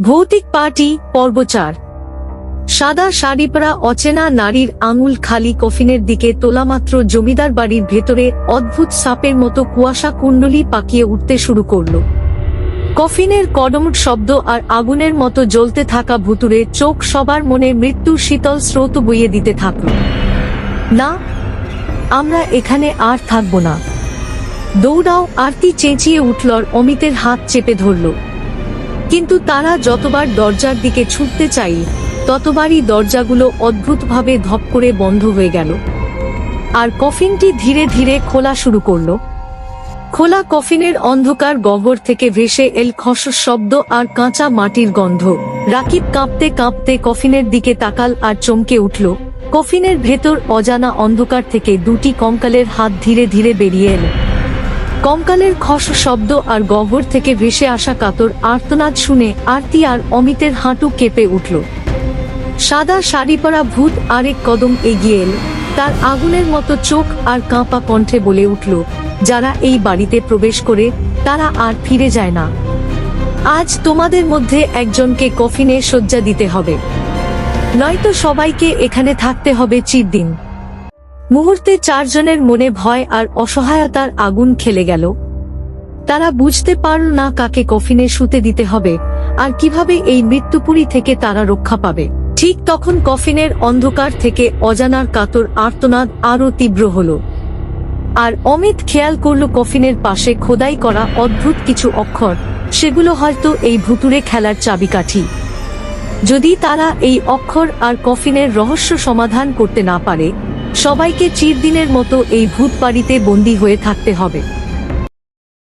ভৌতিক পার্টি পর্ব চার সাদা শাড়ি পরা অচেনা নারীর আঙুল খালি কফিনের দিকে তোলামাত্র জমিদার বাড়ির ভেতরে অদ্ভুত সাপের মতো কুয়াশা কুণ্ডলি পাকিয়ে উঠতে শুরু করল। কফিনের কডমট শব্দ আর আগুনের মতো জ্বলতে থাকা ভুতুরে চোখ সবার মনে মৃত্যুর শীতল স্রোত বইয়ে দিতে থাকল। না, আমরা এখানে আর থাকব না। দৌড়াও, আরতি চেঁচিয়ে উঠলর অমিতের হাত চেপে ধরল। কিন্তু তারা যতবার দরজার দিকে ছুটতে চাই, ততবারই দরজাগুলো অদ্ভুতভাবে ধপ করে বন্ধ হয়ে গেল। আর কফিনটি ধীরে ধীরে খোলা শুরু করল। খোলা কফিনের অন্ধকার গহ্বর থেকে ভেসে এল খসর শব্দ আর কাঁচা মাটির গন্ধ। রাকিব কাঁপতে কাঁপতে কফিনের দিকে তাকাল আর চমকে উঠল। কফিনের ভেতর অজানা অন্ধকার থেকে দুটি কঙ্কালের হাত ধীরে ধীরে বেরিয়ে এলো। কঙ্কালের খস শব্দ আর গহ্বর থেকে ভেসে আসা কাতর আর্তনাদ শুনে আরতি আর অমিতের হাঁটু কেঁপে উঠল। সাদা শাড়ি পরা ভূত আরেক কদম এগিয়ে এল। তার আগুনের মতো চোখ আর কাঁপা কণ্ঠে বলে উঠল, যারা এই বাড়িতে প্রবেশ করে, তারা আর ফিরে যায় না। আজ তোমাদের মধ্যে একজনকে কফিনে শয্যা দিতে হবে। নয়তো সবাইকে এখানে থাকতে হবে চিরদিন। মুহূর্তে চারজনের মনে ভয় আর অসহায়তার আগুন খেলে গেল। তারা বুঝতে পারল না কাকে কফিনে শুতে দিতে হবে, আর কীভাবে এই মৃত্যুপুরী থেকে তারা রক্ষা পাবে। ঠিক তখন কফিনের অন্ধকার থেকে অজানার কাতর আর্তনাদ আরও তীব্র হল। আর অমিত খেয়াল করল কফিনের পাশে খোদাই করা অদ্ভুত কিছু অক্ষর, সেগুলো হয়তো এই ভুতুরে খেলার চাবিকাঠি। যদি তারা এই অক্ষর আর কফিনের রহস্য সমাধান করতে না পারে সবাইকে চিরদিনের মতো এই ভূত বাড়িতে বন্দী হয়ে থাকতে হবে।